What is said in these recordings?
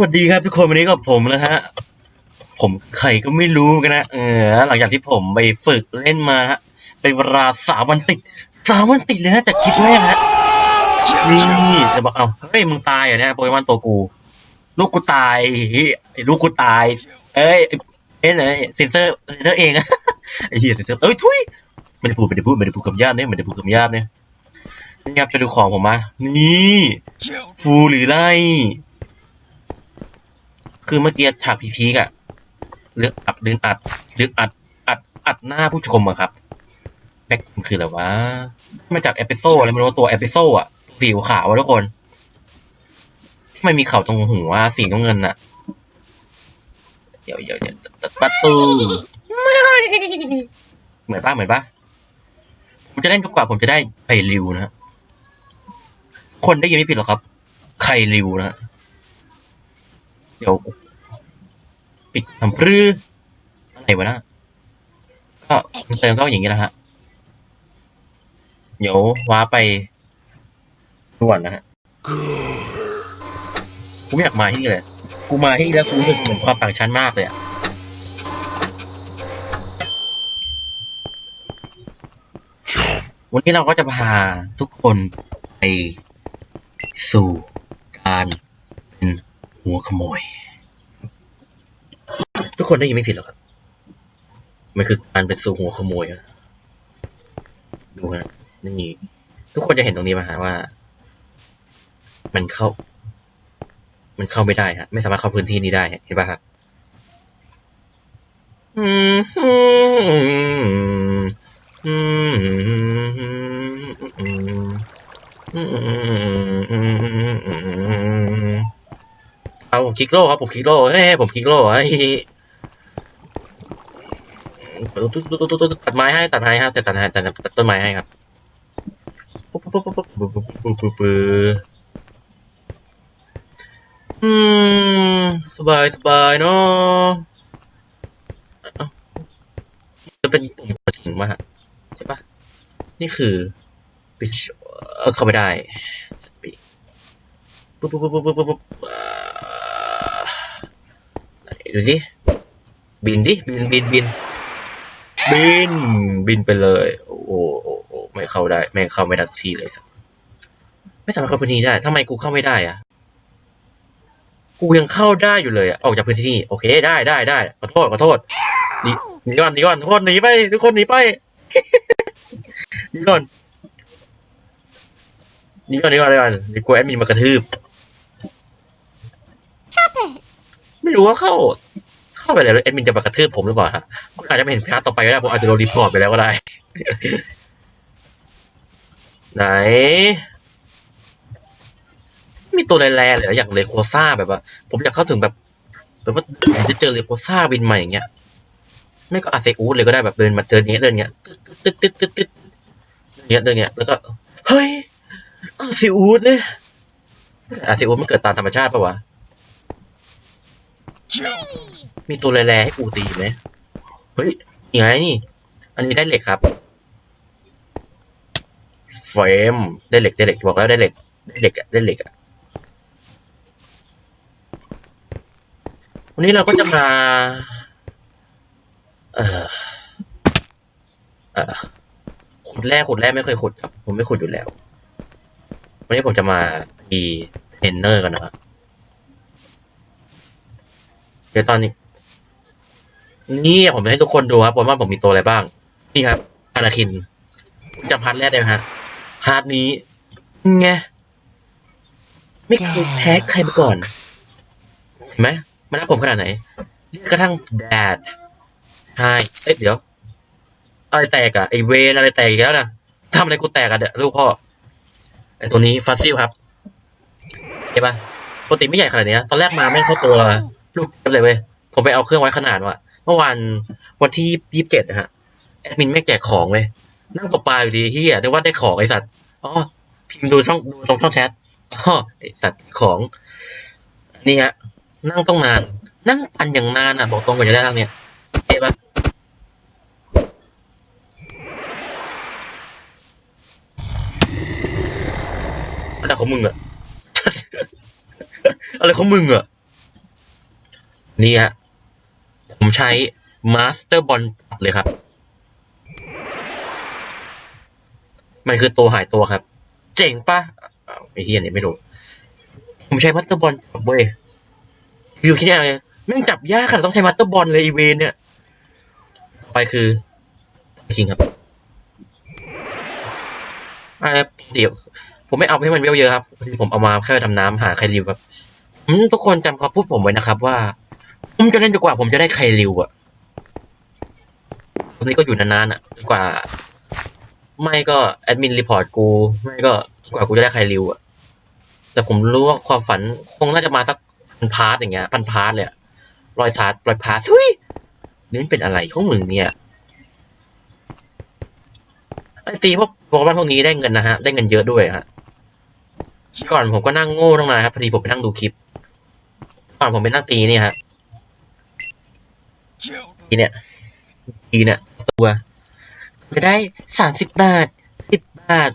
วัสดีครับทุกคนวันนี้กับผมนะฮะ ผมใครก็ไม่รู้กันนะเออหลังจากที่ผมไปฝึกเล่นมาฮะเป็นเวลาสามวันติดสามวันติดเลยนะแต่คลิปแรกฮะนี่จะบอกเอาเฮ้ยมึงตายเหรอเนี่ยโปเกมอนตัวกู ลูกกูตายลูกกูตาย เอ้ยเอ้ยไหนเซนเซอร์เซนเซอร์เองอะไอ้เหี้ยเซนเซอร์เอ้ยทุยไม่ได้พูดไม่ได้พูดไม่ได้พูดคำหยาบเนี่ยไม่ได้พูดคำหยาบเนี่ยนี่ครับไปดูของผมมานี่ฟูหรือไล่ คือเมื่อกี้ฉากพีพีกอะเลือกอัดดึงอัดเลือกอัด อัด อัดหน้าผู้ชมอะครับแบ็คคืออะไรวะมาจากเอพิโซดอะไรไม่รู้ตัวเอพิโซดอะสีขาวอะทุกคนที่มันมีเขาตรงหัวสีน้ำเงินอะเดี๋ยวเดี๋ยวเดี๋ยวตัดประตูเหมือนปะเหมือนปะผมจะเล่นจนกว่าผมจะได้ไข่ริวนะฮะคนได้ยินไม่ผิดหรอกครับไข่ริวนะ เดี๋ยว ปิดทำพรื้อะไรวะนะก็เติมก็อย่างนี้แหละฮะ เดี๋ยวว้าไปส่วนนะฮะกูไม่อยากมาที่นี่เลย กูมาที่นี่แล้วกูรู้สึกเหมือนความต่างชั้นมากเลยอะวันนี้เราก็จะพาทุกคนไปสู่การเป็น หัวขโมย ทุกคนได้ยินไม่ผิดหรอกครับ มันคือการเป็นสู่หัวขโมยดูนะนี่ทุกคนจะเห็นตรงนี้ไหมฮะว่า มันเข้า มันเข้าไม่ได้ฮะ ไม่สามารถเข้าพื้นที่นี้ได้เห็นป่ะครับอืมอืมอืมอืมอืมอืมเอาผม คลิกโลครับผมคลิกโลเฮ้ยผมคลิกโลไอ้ตัดไม้ให้ตัดไม้ครับแต่ตัดไม้ตัดตัดต้นไม้ให้ครับปุ๊บปุ๊บปุ๊บปุ๊บปุ๊บปุ๊บปุ๊บปุ๊บปุ๊บอืมสบายสบายเนาะจะเป็นปุ่มกระถิ่งมาใช่ปะนี่คือปิชเข้าไม่ได้สปีกปุ๊บปุ๊บปุ๊บปุ๊บปุ๊บปุ๊บไหน ดูสิบินดิบินบินบินบินบินไปเลย โอ้โหโอไม่เข้าได้ ไม่เข้าไม่ได้สักทีเลยสักไม่ทำให้เข้าพื้นที่ได้ทำไมกูเข้าไม่ได้อะกูยังเข้าได้อยู่เลยอะออกจากพื้นที่ โอเคได้ได้ได้ขอโทษขอโทษหนีหนีก่อนหนีก่อนทุกคนหนีไปทุกคนหนีไปหนีก่อนหนีก่อนหนีก่อนหนีก่อนเดี๋ยวกูแอดมินมากระทืบ ไม่รู้ว่าเข้า เข้าไปแล้วแอดมินจะมากระทืบผมหรือเปล่าฮะก็อาจจะไม่เห็นพาร์ทต่อไปก็ได้ผมอาจจะโดนรีพอร์ตไปแล้วก็ได้ ไหน มีตัวแรงๆเลยอย่างเลโคซ่าแบบว่า ผมอยากเข้าถึงแบบแบบว่าผมจะเจอเลโคซ่าบินใหม่อย่างเงี้ยไม่ก็อาเซอูดเลยก็ได้แบบเดินมาเดินอเงี้ยเดินเงี้ยตึ๊ดตึ๊ดตึ๊ดตึ๊ดเงี้ยเดินเงี้ยแล้วก็เฮ้ยอาเซอูดเลยอาเซอูดมันเกิดตามธรรมชาติปะวะ มีตัวแร่ๆให้กูตีไหมเฮ้ยยังไงนี่ อันนี้ได้เหล็กครับเฟรมได้เหล็กได้เหล็กบอกแล้วได้เหล็กได้เหล็กอะได้เหล็กอะวันนี้เราก็จะมา เอ่อเอ่อขุดแร่ขุดแร่ไม่เคยขุดครับ ผมไม่ขุดอยู่แล้ว วันนี้ผมจะมาตีเทรนเนอร์กันนะครับเดี๋ยวตอนนี้ นี่ผมจะให้ทุกคนดูครับว่าผมมีตัวอะไรบ้าง นี่ครับ อนาคินจำพาร์ทแรกได้ไหมฮะพาร์ทนี้ไงไม่เคยแพ้ใครมาก่อนเห็นไหมมันรักผมขนาดไหนกระทั่งแดดใช่เอ้ยเดี๋ยวอะไรแตกอะไอเวนอะไรแตกอีกแล้วนะทำอะไรกูแตกอะเดี๋ยวลูกพ่อไอตัวนี้ฟาซิลครับเห็นปะปกติไม่ใหญ่ขนาดนี้ตอนแรกมาแม่เข้าตัว ลูกเลยเว้ยผมไปเอาเครื่องไว้ขนาดว่ะเมื่อวันวันที่ยี่สิบเจ็ดนะฮะแอดมินไม่แจกของเลยนั่งตกปลาอยู่ดีเฮียนึกว่าได้ของไอสัตว์อ๋อพิมพ์ดูช่องดูตรงช่องแชทอ๋อไอสัตว์ของนี่ฮะนั่งต้องนาน นั่งปันอย่างนานอะ บอกตรงกว่าจะได้ร่างเนี่ยเอ๊ะปะอะไรของมึงอะอะไรของมึงอะ นี่ฮะ ผมใช้มาสเตอร์บอลเลยครับ มันคือตัวหายตัวครับ เจ๋งปะไอ้เฮียเนี่ยไม่รู้ ผมใช้มัตเตอร์บอลกับเว้ยอยู่ที่นี่เลยแม่งจับยากขนาดต้องใช้มัตเตอร์บอลเลยอีเวนเนี่ย ไปคือคิงครับอ่าเดี๋ยวผมไม่เอาให้มันเวลเยอะครับ ผมเอามาแค่ดำน้ำหาใครริวครับทุกคนจำคำพูดผมไว้นะครับว่า ผมจะเล่นจนกว่าผมจะได้ใครริวอะตอนนี้ก็อยู่นานๆอะจนกว่า ไม่ก็แอดมินรีพอร์ตกู ไม่ก็จนกว่ากูจะได้ใครริวอะแต่ผมรู้ว่าความฝันคงน่าจะมาสักพันพาร์ทอย่างเงี้ยพันพาร์ทเลยอะรอยชาร์ตรอยพาร์ทเฮ้ยนี่มันเป็นอะไรของมึงเนี่ยไอตีพวกโปรแกรมพวกนี้ได้เงินนะฮะ ได้เงินเยอะด้วยฮะก่อนผมก็นั่งโง่ตั้งนานครับพอดีผมไปนั่งดูคลิป ก่อนผมไปนั่งตีนี่ฮะ ทีเนี่ยทีเนี่ยตัวจะได้สามสิบบาทสิบบาท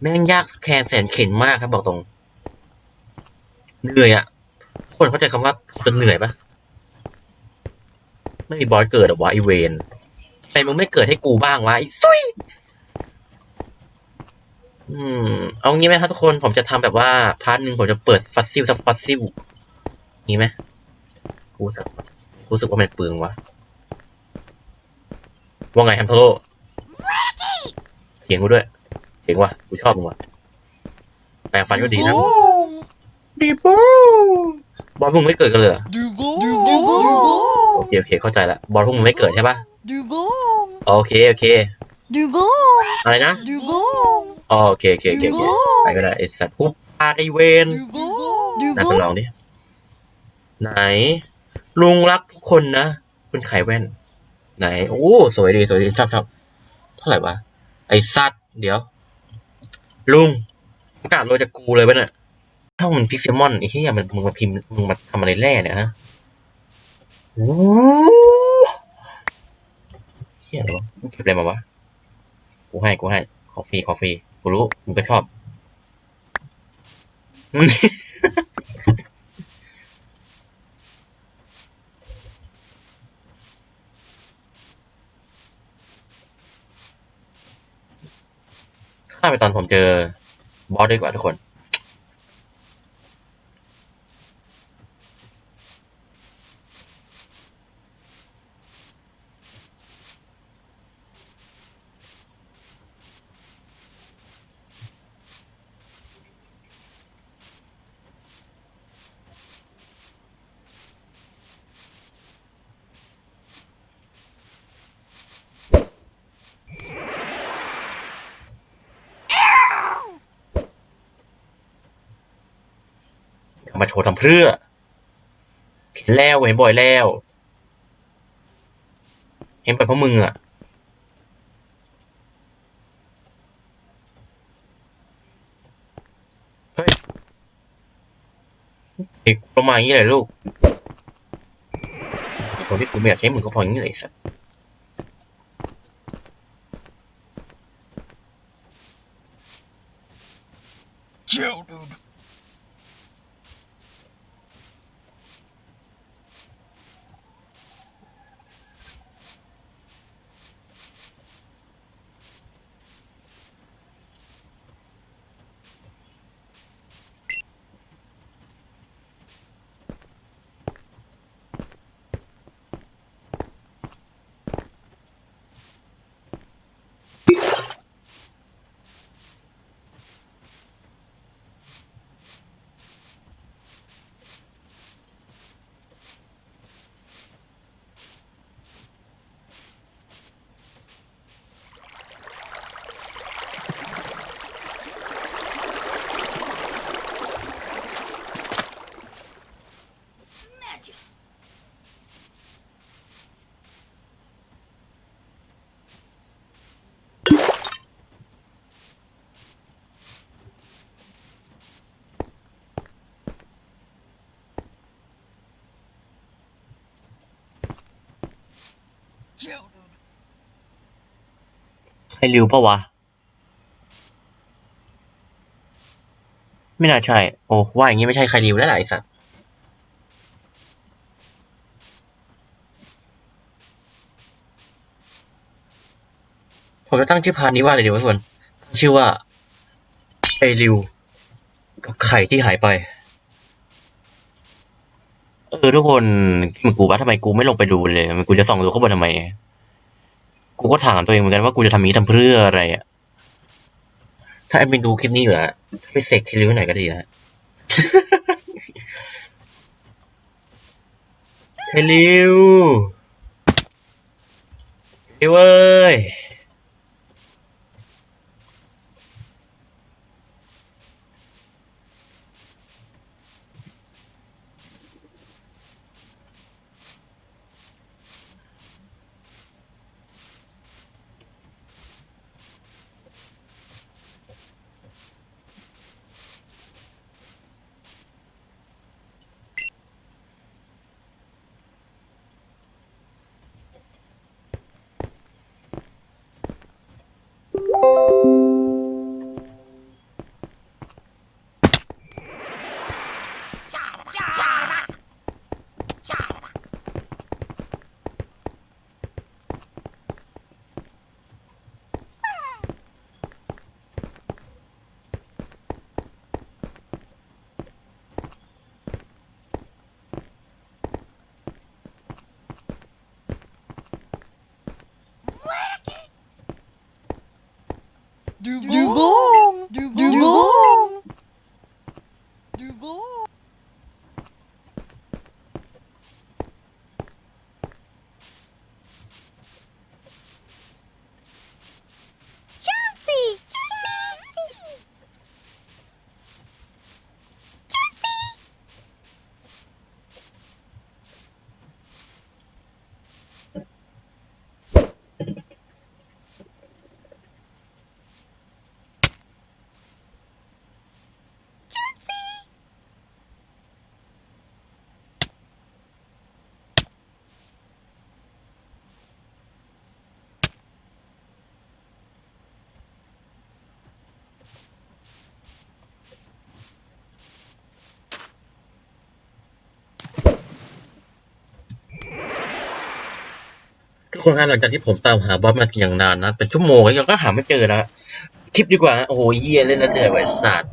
แม่งยากแคนแสนเข็นมากครับบอกตรง เหนื่อยอะคนเข้าใจคำว่าจนเหนื่อยปะไม่มีบอสเกิดหรอวะไอเวนทำไมมึงไม่เกิดให้กูบ้างวะไอซุยอืม เอางี้ไหมครับทุกคนผมจะทำแบบว่า พาร์ทหนึ่งผมจะเปิดฟัสซิลสักฟัสซิลงี้ไหมกูสึกกูรู้สึกว่ามันเปลืองวะ ว่าไงแฮมโทโร่เสียงกูด้วยเสียงว่ะกูชอบมึงว่ะแปลงฟันก็ดีนะดีปูบอลพวกมึงไม่เกิดกันเลยเหรอ Dugong. Dugong. โอเคโอเคเข้าใจละบอลพวกมึงไม่เกิดใช่ปะ Dugong. โอเคโอเค Dugong. อะไรนะ Dugong. อ๋อโอเคโอเคโอเคโอเคไปก็ได้ไอ้สัตว์ปุ๊บพาไอเวน Dugong. นายไปล Dugong. องดิไหน ลุงรักทุกคนนะคุณไขแว่น ไหน โอ้ สวยดี สวยดี ชอบชอบเท่าไหร่วะ ไอสัตว์ เดี๋ยว ลุงประกาศโรยจากกูเลยปะเนี่ยช่องมันพิกเซมอนไอ้ที่มันมึงมาพิมพ์มึงมาทำอะไรแร่เนี่ยฮะโอ้เฮียอะไรวะมึงเก็บอะไรมาวะ กูให้ กูให้ ขอฟรี ขอฟรี กูรู้ มึงก็ชอบมฆ่ ไปตอนผมเจอบอสดีกว่าทุกคน เอามาโชว์ทำเพื่อเห็นแล้วเห็นบ่อยแล้ว เห็นไปเพราะมึงอะเฮ้ยเด็กประมาณนี้เลยลูกคนที่กูไม่อยากใช้มึงก็พออย่างนี้เลยสัส Chill, dude. ใครริวปะวะ ไม่น่าใช่ โอ้ว่าอย่างนี้ไม่ใช่ใครริวแล้วไอสัตว์ผมจะตั้งชื่อพานนี้ว่าอะไรดีวะส่วนชื่อว่าไอริว กับไข่ที่หายไป เออทุกคนมันกูว่าทำไมกูไม่ลงไปดูเลยมันกูจะส่องดูข้างบนทำไม กูก็ถามตัวเองเหมือนกันว่ากูจะทำนี้ทำเพื่ออะไรอะถ้าไอ้เป็นดูคลิปนี้อยู่แล้วไปเสกเทลิวไหนก็ดีนะ เทลิวเทลิวเอ้ย do, do คนครับหลังจากที่ผมตามหาบอสมาอย่างนานนะเป็นชั่วโมงแล้วยังก็หาไม่เจอนะคลิปดีกว่าโอ้โหเยี่ยเล่นแล้วเหนื่อยไว้สัตว์